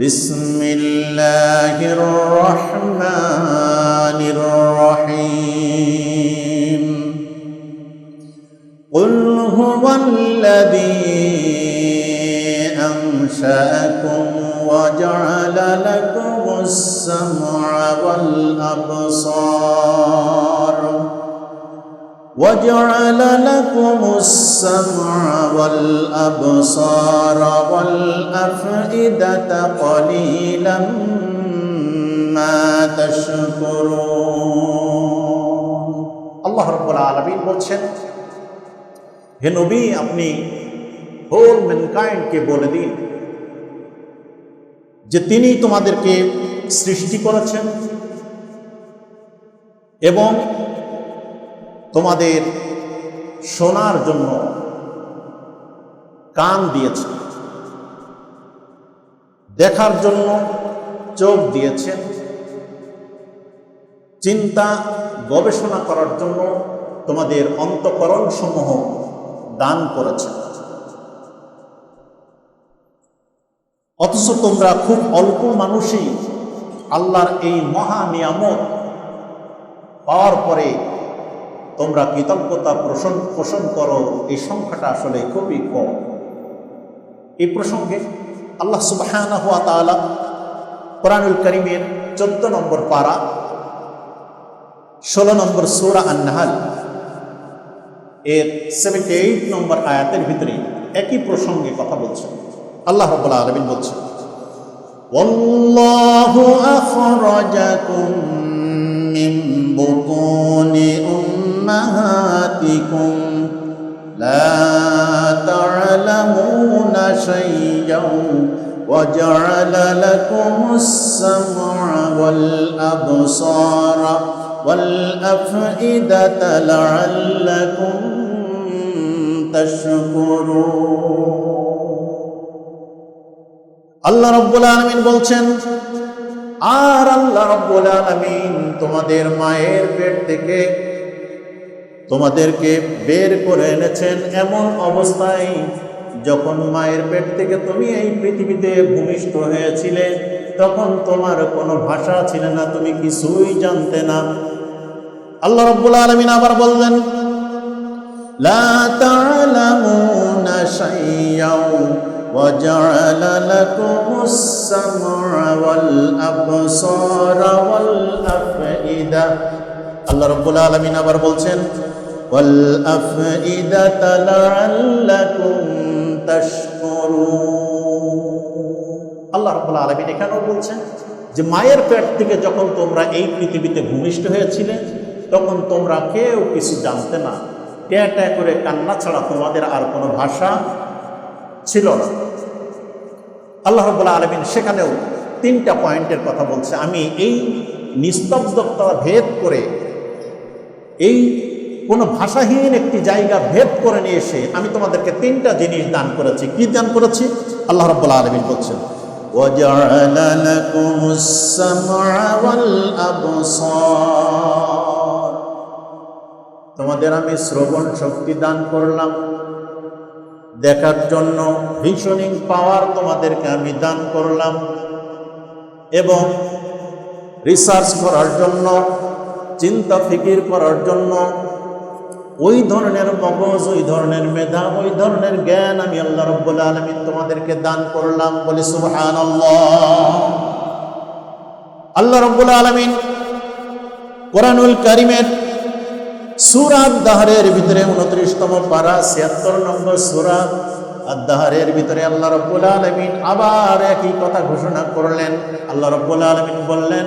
بسم الله الرحمن الرحيم. قل هو الذي أنشأكم وجعل لكم السمع والأبصار. وجعل لكم السمع والأبصار والأفئدة قليلا ما تشكرون আল্লাহ রব্বুল আলমিন বলছেন হে নবী আপনি হোল ম্যানকাইন্ডকে বলে দিন যে তিনি তোমাদেরকে সৃষ্টি করেছেন এবং তোমাদের শোনার জন্য কান দিয়েছেন দেখার জন্য চোখ দিয়েছেন চিন্তা গবেষণা করার জন্য তোমাদের অন্তকরণ সমূহ দান করেছেন অথচ তোমরা খুব অল্প মানুষই আল্লাহর এই মহা নিয়ামত পাওয়ার পরে তোমরা কৃতজ্ঞতা পোষণ পোষণ করো এই সংখ্যাটা আসলে খুবই কম এই প্রসঙ্গে আল্লাহ সুবাহ কোরআনুল করিমের চোদ্দ নম্বর পারা ষোলো নম্বর সোরা আন্নাহাল এর সেভেন্টি এইট নম্বর আয়াতের ভিতরে একই প্রসঙ্গে কথা বলছেন আল্লাহ রব্বুল্লাহ আলমিন বলছেন والله أخرجكم من بطون أمهاتكم لا تعلمون شيئا وجعل لكم السمع والأبصار والأفئدة لعلكم تشكرون আল্লাহ রব্বুল আলমিন বলছেন আর আল্লাহ রব্বুল আলমিন তোমাদের মায়ের পেট থেকে তোমাদেরকে বের করে এনেছেন এমন অবস্থায় যখন মায়ের পেট থেকে তুমি এই পৃথিবীতে ভূমিষ্ঠ হয়েছিলে তখন তোমার কোনো ভাষা ছিল না তুমি কিছুই জানতে না আল্লাহ রব্বুল আলমিন আবার বললেন লা তা'লামুনা শাইয়াও وجعل لكم السمع والأبصار والأفئدة আল্লাহ রব্বুল আলমিন আবার বলছেন আল্লাহ রব্বুল আলমিন এখানেও বলছেন যে, মায়ের পেট থেকে যখন তোমরা এই পৃথিবীতে ভূমিষ্ঠ হয়েছিলে, তখন তোমরা কেউ কিছু জানতে না। ট্যা ট্যা করে কান্না ছাড়া তোমাদের আর কোনো ভাষা ছিল না। আল্লাহ রবুল্লা আলমিন সেখানেও তিনটা পয়েন্টের কথা বলছে। আমি এই নিস্তব্ধতা ভেদ করে এই কোনো ভাষাহীন একটি জায়গা ভেদ করে নিয়ে এসে আমি তোমাদেরকে তিনটা জিনিস দান করেছি কি দান করেছি আল্লাহ রব্বুল্লা আলমিন বলছেন وجعل لكم السمع والأبصار তোমাদের আমি শ্রবণ শক্তি দান করলাম দেখার জন্য ভিশনিং পাওয়ার তোমাদেরকে আমি দান করলাম এবং রিসার্চ করার জন্য চিন্তা ফিকির করার জন্য ওই ধরনের মগজ, ওই ধরনের মেধা, ওই ধরনের জ্ঞান আমি আল্লাহ রব্বুল আলমিন তোমাদেরকে দান করলাম। বলে সুবহান আল্লাহ রব্বুল আলমিন কোরআনুল করিমের সুরাত দাহারের ভিতরে উনত্রিশতম পারা ছিয়াত্তর নম্বর সুরাত আদাহারের ভিতরে আল্লাহ রব্বুল আলমিন আবার একই কথা ঘোষণা করলেন। আল্লাহ রব্বুল আলমিন বললেন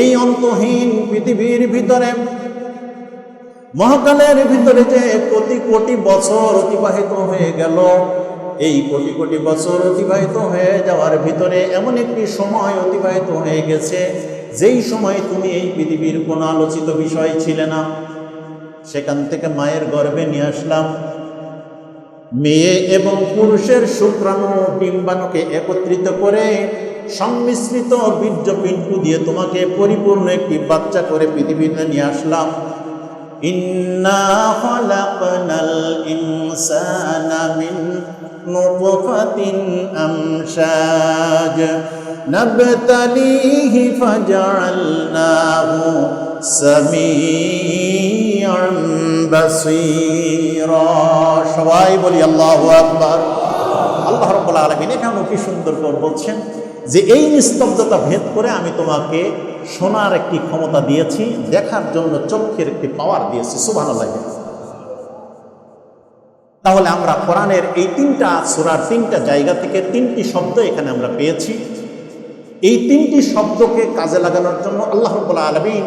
এই অন্তহীন পৃথিবীর ভিতরে, মহাকালের ভিতরে যে কোটি কোটি বছর অতিবাহিত হয়ে গেল, এই কোটি কোটি বছর অতিবাহিত হয়ে যাওয়ার ভিতরে এমন একটি সময় অতিবাহিত হয়ে গেছে, যেই সময় তুমি এই পৃথিবীর কোনো আলোচিত বিষয় ছিলে না। সেখান থেকে মায়ের গর্ভে নিয়ে আসলাম। মেয়ে এবং পুরুষের শুক্রাণু ডিম্বাণুকে একত্রিত করে সংমিশ্রিত বীর্য পিণ্টু দিয়ে তোমাকে পরিপূর্ণ একটি বাচ্চা করে পৃথিবীতে নিয়ে আসলাম। বাসীরা সবাই বলি আল্লাহু আকবার। আল্লাহ রাব্বুল আলামিন এখানে কি সুন্দর করে বলছেন যে এই নিস্তব্ধতা ভেদ করে আমি তোমাকে শোনার একটি ক্ষমতা দিয়েছি, দেখার জন্য চোখের একটি পাওয়ার দিয়েছি। সুবহানাল্লাহ। তাহলে আমরা কোরআনের এই তিনটা সূরার তিনটা জায়গা থেকে তিনটি শব্দ এখানে আমরা পেয়েছি। এই তিনটি শব্দকে কাজে লাগানোর জন্য আল্লাহ রাব্বুল আলামিন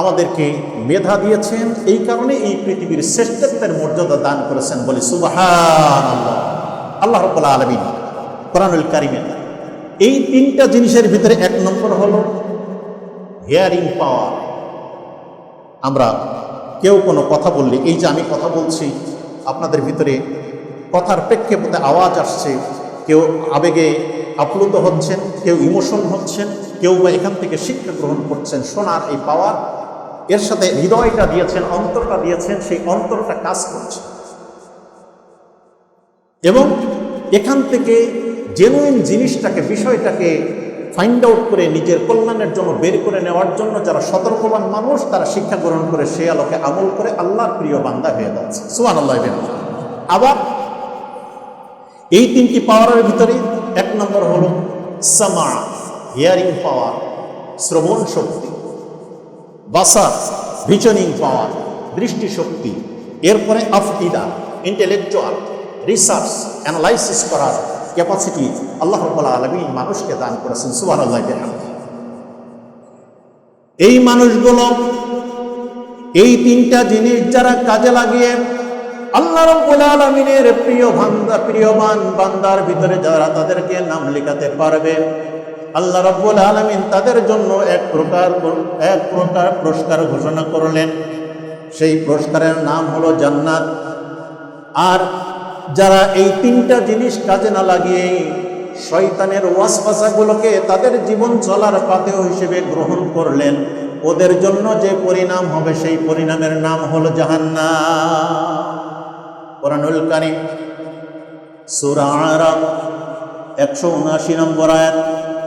আমাদেরকে মেধা দিয়েছেন। এই কারণে এই পৃথিবীর শ্রেষ্ঠত্বের মর্যাদা দান করেছেন বলে সুবাহান আল্লাহ আল্লাহ রব্বুল আলমিন কোরআনুল কারিমের এই তিনটা জিনিসের ভিতরে এক নম্বর হলো হিয়ারিং পাওয়ার আমরা কেউ কোনো কথা বললে, এই যে আমি কথা বলছি, আপনাদের ভিতরে কথার প্রেক্ষেপথে আওয়াজ আসছে, কেউ আবেগে আপ্লুত হচ্ছেন, কেউ ইমোশন হচ্ছেন, কেউ বা এখান থেকে শিক্ষা গ্রহণ করছেন, শোনার এই পাওয়ার এর সাথে হৃদয়টা দিয়েছেন, অন্তরটা দিয়েছেন, সেই অন্তরটা কাজ করছে। এবং এখান থেকে জেনুইন জিনিসটাকে, বিষয়টাকে ফাইন্ড আউট করে নিজের কল্যাণের জন্য বের করে নেওয়ার জন্য যারা সতর্কবান মানুষ, তারা শিক্ষা গ্রহণ করে সে আলোকে আমল করে আল্লাহর প্রিয় বান্দা হয়ে যাচ্ছে। সুমান আল্লাহ আবার এই তিনটি পাওয়ারের ভিতরে এক নম্বর হলো, সামা হিয়ারিং পাওয়ার শ্রবণ শক্তি। বাসা ভিশনিং পাওয়ার দৃষ্টিশক্তি, এরপরে আফিদা ইন্টেলেকচুয়াল রিসার্চ অ্যানালাইসিস করার ক্যাপাসিটি আল্লাহ রব্বুল আলমিন মানুষকে দান করেছেন সুবাহ আল্লাহ এই মানুষগুলো এই তিনটা জিনিস যারা কাজে লাগিয়ে আল্লাহ রব্বুল আলমিনের প্রিয় বান্দা প্রিয়বান বান্দার ভিতরে যারা তাদেরকে নাম লেখাতে পারবে আল্লাহ রব্বুল আলমিন তাদের জন্য এক প্রকার এক প্রকার পুরস্কার ঘোষণা করলেন। সেই পুরস্কারের নাম হলো জান্নাত। আর যারা এই তিনটা জিনিস কাজে না লাগিয়ে শয়তানের ওয়াসফাসাগুলোকে তাদের জীবন চলার পাতেও হিসেবে গ্রহণ করলেন, ওদের জন্য যে পরিণাম হবে সেই পরিণামের নাম হলো জাহান্না কোরআনুল কারিম, সূরা একশো উনআশি নম্বর আয়াত।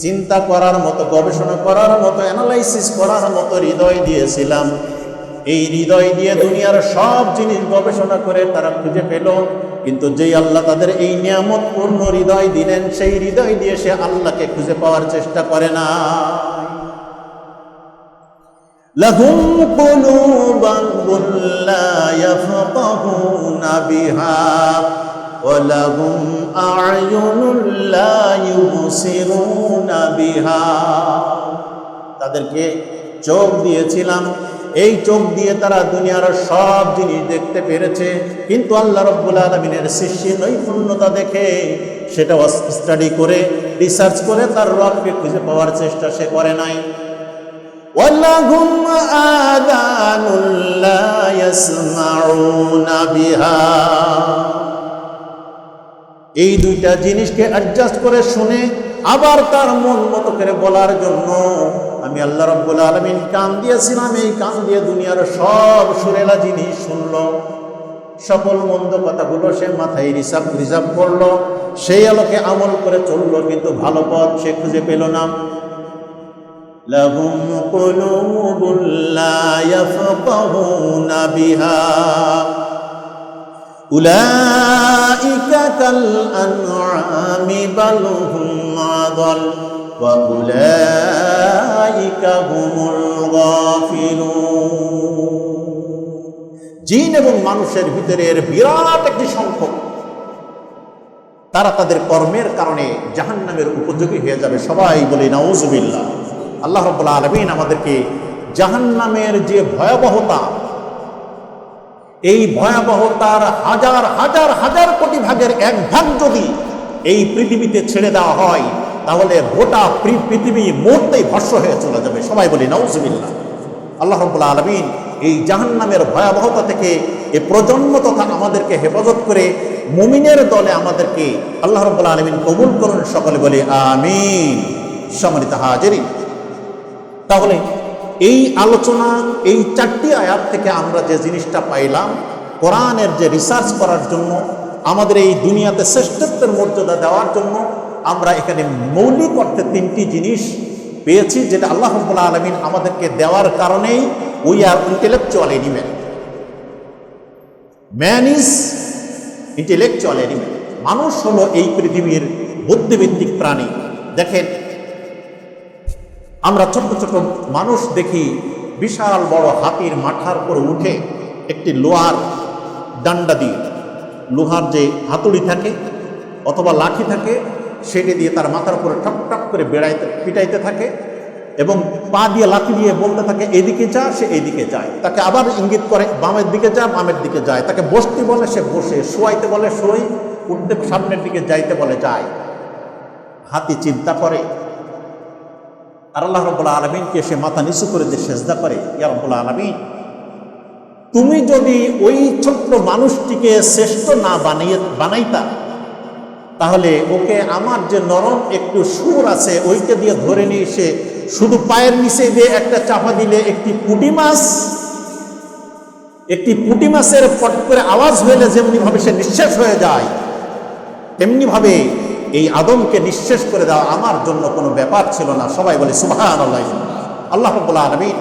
চিন্তা করার মতো গবেষণা করার মতো অ্যানালাইসিস করার মতো হৃদয় দিয়েছিলাম এই হৃদয় দিয়ে দুনিয়ার সব জিনিস গবেষণা করে তারা খুঁজে পেল কিন্তু যেই আল্লাহ তাদের এই নিয়ামত পূর্ণ হৃদয় দিলেন সেই হৃদয় দিয়ে সে আল্লাহকে খুঁজে পাওয়ার চেষ্টা করে না لهم قلوبا لا يفقهون بها ولهم أعين لا يبصرون بها তাদেরকে চোখ দিয়েছিলাম এই চোখ দিয়ে তারা দুনিয়ার সব জিনিস দেখতে পেরেছে কিন্তু আল্লাহ রব্বুল আলমিনের সৃষ্টি নৈপুণ্যতা দেখে সেটা স্টাডি করে রিসার্চ করে তার রবকে খুঁজে পাওয়ার চেষ্টা সে করে নাই ولهم آذان لا يسمعون بها এই দুইটা জিনিসকে অ্যাডজাস্ট করে শুনে আবার তার মন মতো করে বলার জন্য আমি আল্লাহ রব্বুল আলমিন কান দিয়েছিলাম এই কান দিয়ে দুনিয়ার সব সুরেলা জিনিস শুনলো সকল মন্দ কথাগুলো সে মাথায় রিসার্ভ রিজার্ভ করলো সেই আলোকে আমল করে চললো কিন্তু ভালো পথ সে খুঁজে পেল না لهم قلوب لا يفقهون بها أولئك كالأنعام بل هم أضل وأولئك هم الغافلون জিন এবং মানুষের ভিতরে এর বিরাট একটি সংখ্যক তারা তাদের কর্মের কারণে জাহান্নামের উপযোগী হয়ে যাবে সবাই বলি নাউজুবিল্লাহ আল্লাহ রব্বুল আলমিন আমাদেরকে জাহান্নামের যে ভয়াবহতা এই ভয়াবহতার হাজার হাজার হাজার কোটি ভাগের এক ভাগ যদি এই পৃথিবীতে ছেড়ে দেওয়া হয়, তাহলে গোটা পৃথিবী মুহূর্তেই ভস্য হয়ে চলে যাবে। সবাই বলি, নাউজুবিল্লাহ। আল্লাহ রব্বুল আলমিন এই জাহান্নামের ভয়াবহতা থেকে এ প্রজন্ম তথা আমাদেরকে হেফাজত করে মুমিনের দলে আমাদেরকে আল্লাহ রব্বুল আলমিন কবুল করুন। সকলে বলি, আমিন। সম্মানিত হাজিরিন, তাহলে এই আলোচনা, এই চারটি আয়াত থেকে আমরা যে জিনিসটা পাইলাম, কোরআনের যে রিসার্চ করার জন্য, আমাদের এই দুনিয়াতে শ্রেষ্ঠত্বের মর্যাদা দেওয়ার জন্য আমরা এখানে মৌলিক অর্থে তিনটি জিনিস পেয়েছি যেটা আল্লাহ রব্বুল আলমিন আমাদেরকে দেওয়ার কারণেই we are intellectual animal man is intellectual animal মানুষ হলো এই পৃথিবীর বুদ্ধিভিত্তিক প্রাণী। দেখেন আমরা ছোট ছোট মানুষ দেখি বিশাল বড় হাতির মাথার উপর উঠে একটি লোহার ডান্ডা দিয়ে, লোহার যে হাতুড়ি থাকে অথবা লাঠি থাকে, সেটি দিয়ে তার মাথার উপরে টপ টপ করে বেড়াইতে, পিটাইতে থাকে এবং পা দিয়ে লাঠি দিয়ে বলতে থাকে, এদিকে যা, সে এদিকে যায়। তাকে আবার ইঙ্গিত করে, বামের দিকে যা, বামের দিকে যায়। তাকে বসতে বলে, সে বসে, শোয়াইতে বলে, শোয়, উঠতে সামনের দিকে যাইতে বলে, যায়। হাতি চিন্তা করে আর আল্লাহ রব্বুল আলমিনকে সে মাথা নিচু করে যে সেজদা করে, ইয়া রব্বুল আলমিন, তুমি যদি ওই ছোট্ট মানুষটিকে শ্রেষ্ঠ না বানিয়ে, বানাইতা, তাহলে ওকে আমার যে নরম একটু সুর আছে ওইকে দিয়ে ধরে নিয়ে সে শুধু পায়ের নিচে দিয়ে একটা চাপা দিলে একটি পুটি মাছ, একটি পুঁটি মাছের পট করে আওয়াজ হইলে যেমনি ভাবে সে নিঃশেষ হয়ে যায় তেমনি ভাবে এই আদমকে নিঃশেষ করে দেওয়া আমার জন্য কোনো ব্যাপার ছিল না। সবাই বলে সুবাহান আল্লাহ আল্লাহ আলমিন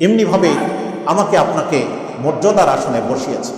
এমনিভাবে আমাকে আপনাকে মর্যাদার আসনে বসিয়েছে